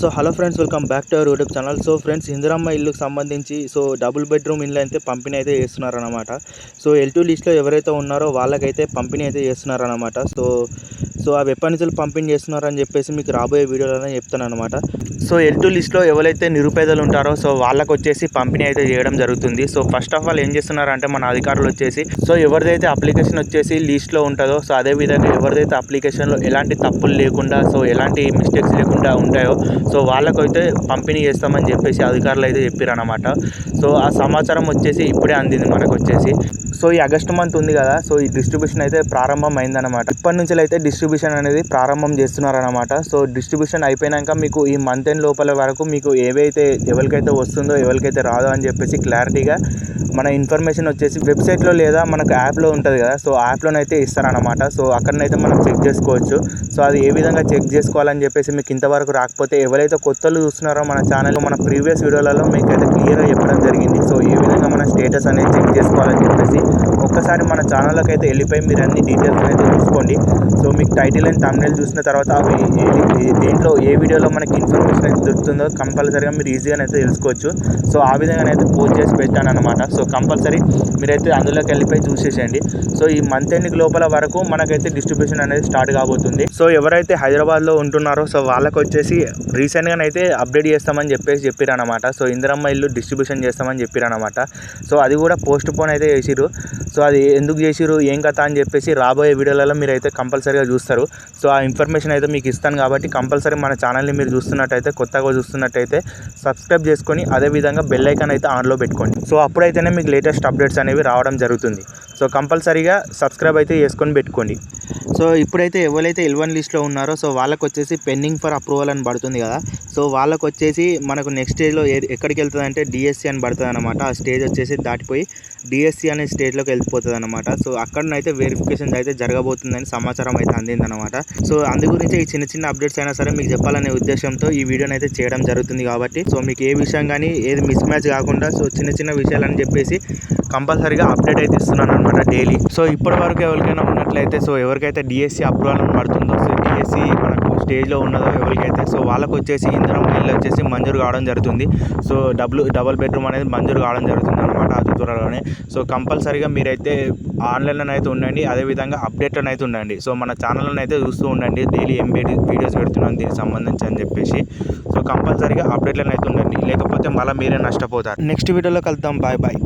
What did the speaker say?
So hello friends welcome back to our YouTube channel. So friends Indiramma ఇల్లుకి సంబంధించి so double bedroom ఇల్లు అయితే పంపిణీ అయితే చేస్తున్నారనమాట సో ఎల్ టూ లిస్ట్లో ఎవరైతే ఉన్నారో వాళ్ళకైతే పంపిణీ అయితే చేస్తున్నారనమాట సో సో అవి ఎప్పటి నుంచి పంపిణీ చేస్తున్నారని చెప్పేసి మీకు రాబోయే వీడియోలోనే చెప్తాను అనమాట సో ఎల్ టూ లిస్ట్లో ఎవరైతే నిరుపేదలు ఉంటారో సో వాళ్ళకు వచ్చేసి పంపిణీ అయితే చేయడం జరుగుతుంది. సో ఫస్ట్ ఆఫ్ ఆల్ ఏం చేస్తున్నారంటే మన అధికారులు వచ్చేసి సో ఎవరిదైతే అప్లికేషన్ వచ్చేసి లిస్ట్లో ఉంటుందో సో అదే విధంగా ఎవరిదైతే అప్లికేషన్లో ఎలాంటి తప్పులు లేకుండా సో ఎలాంటి మిస్టేక్స్ లేకుండా ఉంటాయో సో వాళ్ళకైతే పంపిణీ చేస్తామని చెప్పేసి అధికారులు అయితే చెప్పారనమాట సో ఆ సమాచారం వచ్చేసి ఇప్పుడే అందింది మనకు వచ్చేసి సో ఈ ఆగస్టు మంత్ ఉంది కదా సో ఈ డిస్ట్రిబ్యూషన్ అయితే ప్రారంభం అయిందనమాట ఇప్పటి నుంచి అయితే డిస్ట్రిబ్యూషన్ అనేది ప్రారంభం చేస్తున్నారనమాట సో డిస్ట్రిబ్యూషన్ అయిపోయినాక మీకు ఈ మంత్ ఎండ్ లోపల వరకు మీకు ఏవైతే ఎవరికైతే వస్తుందో ఎవరికైతే రాదో అని చెప్పేసి క్లారిటీగా మన ఇన్ఫర్మేషన్ వచ్చేసి వెబ్సైట్లో లేదా మనకు యాప్లో ఉంటుంది కదా సో యాప్లోనైతే ఇస్తారనమాట సో అక్కడనైతే మనం చెక్ చేసుకోవచ్చు. సో అది ఏ విధంగా చెక్ చేసుకోవాలని చెప్పేసి మీకు ఇంతవరకు రాకపోతే ఎవరైతే కొత్తలు చూస్తున్నారో మన ఛానల్లో మన ప్రీవియస్ వీడియోలలో మీకు అయితే క్లియర్గా చెప్పడం జరిగింది. సో ఏ విధంగా మన స్టేటస్ అనేది చెక్ చేసుకోవాలని చెప్పేసి ఒక్కసారి మన ఛానల్లోకి అయితే వెళ్ళిపోయి మీరు అన్ని డీటెయిల్స్ అయితే చూసుకోండి సో మీకు టైటిల్ అండ్ తమిళ చూసిన తర్వాత దీంట్లో ఏ- దేంట్లో ఏ వీడియోలో మనకి ఇన్ఫర్మేషన్ అయితే దొరుకుతుందో కంపల్సరీగా మీరు ఈజీగా అయితే తెలుసుకోవచ్చు. సో ఆ విధంగానైతే పోస్ట్ చేసి పెట్టాను అనమాట సో కంపల్సరీ మీరైతే అందులోకి వెళ్ళిపోయి చూసేసేయండి. సో ఈ మంత్ ఎండ్ లోపల వరకు మనకైతే డిస్ట్రిబ్యూషన్ అనేది స్టార్ట్ కాబోతుంది. సో ఎవరైతే హైదరాబాద్లో ఉంటున్నారో సో వాళ్ళకి వచ్చేసి రీసెంట్గానైతే అప్డేట్ చేస్తామని చెప్పేసి చెప్పారనమాట సో ఇందిరమ్మ ఇల్లు డిస్ట్రిబ్యూషన్ చేస్తామని చెప్పారనమాట సో అది కూడా పోస్ట్ పోన్ అయితే చేసిరు సో అది ఎందుకు చేసిరు ఏం కథ అని చెప్పేసి రాబోయే వీడియోలలో మీరు అయితే కంపల్సరీగా చూస్తారు. సో ఆ ఇన్ఫర్మేషన్ అయితే మీకు ఇస్తాను కాబట్టి కంపల్సరీ మన ఛానల్ని మీరు చూస్తున్నట్టయితే కొత్తగా చూస్తున్నట్టయితే సబ్స్క్రైబ్ చేసుకొని అదే విధంగా బెల్ ఐకాన్ అయితే ఆన్లో పెట్టుకోండి. సో అప్పుడైతేనే మీకు లేటెస్ట్ అప్డేట్స్ అనేవి రావడం జరుగుతుంది. సో కంపల్సరీగా సబ్స్క్రైబ్ అయితే చేసుకొని పెట్టుకోండి. సో ఇప్పుడైతే ఎవరైతే ఎల్వన్ లిస్ట్లో ఉన్నారో సో వాళ్ళకి వచ్చేసి పెండింగ్ ఫర్ అప్రూవల్ అని పడుతుంది కదా. సో వాళ్ళకి వచ్చేసి మనకు నెక్స్ట్ స్టేజ్లో ఎక్కడికి వెళ్తుంది అంటే డిఎస్సి అని పడుతుంది అనమాట ఆ స్టేజ్ వచ్చేసి దాటిపోయి డిఎస్సి అనే స్టేజ్లోకి వెళ్ళిపోతుంది అనమాట సో అక్కడనైతే వెరిఫికేషన్ అయితే జరగబోతుందని సమాచారం అయితే అందిందనమాట సో అందు గురించి ఈ చిన్న చిన్న అప్డేట్స్ అయినా సరే మీకు చెప్పాలనే ఉద్దేశంతో ఈ వీడియోని అయితే చేయడం జరుగుతుంది కాబట్టి సో మీకు ఏ విషయం కానీ ఏది మిస్ మ్యాచ్ కాకుండా సో చిన్న చిన్న విషయాలని చెప్పేసి కంపల్సరీగా అప్డేట్ అయితే ఇస్తున్నాను అనమాట డైలీ. సో ఇప్పటి వరకు ఎవరికైనా ఉన్నట్లయితే సో ఎవరికైతే డిఎస్సి అప్రూవల్ పడుతుందో సో డిఎస్సి మనకు స్టేజ్లో ఉన్నదో ఎవరికైతే సో వాళ్ళకు వచ్చేసి ఇంధనం ఇల్లు వచ్చేసి మంజూరు కావడం జరుగుతుంది. సో డబుల్ డబుల్ బెడ్రూమ్ అనేది మంజూరు కావడం జరుగుతుంది అనమాట అతి త్వరలోనే. సో కంపల్సరీగా మీరైతే ఆన్లైన్లో అయితే ఉండండి అదేవిధంగా అప్డేట్లో అయితే ఉండండి. సో మన ఛానల్లో అయితే చూస్తూ ఉండండి డైలీ ఏం వీడియోస్ పెడుతున్నాను దీనికి సంబంధించి అని చెప్పేసి. సో కంపల్సరీగా అప్డేట్లో అయితే ఉండండి లేకపోతే మళ్ళీ మీరే నష్టపోతారు. నెక్స్ట్ వీడియోలో కలుద్దాం బాయ్ బాయ్.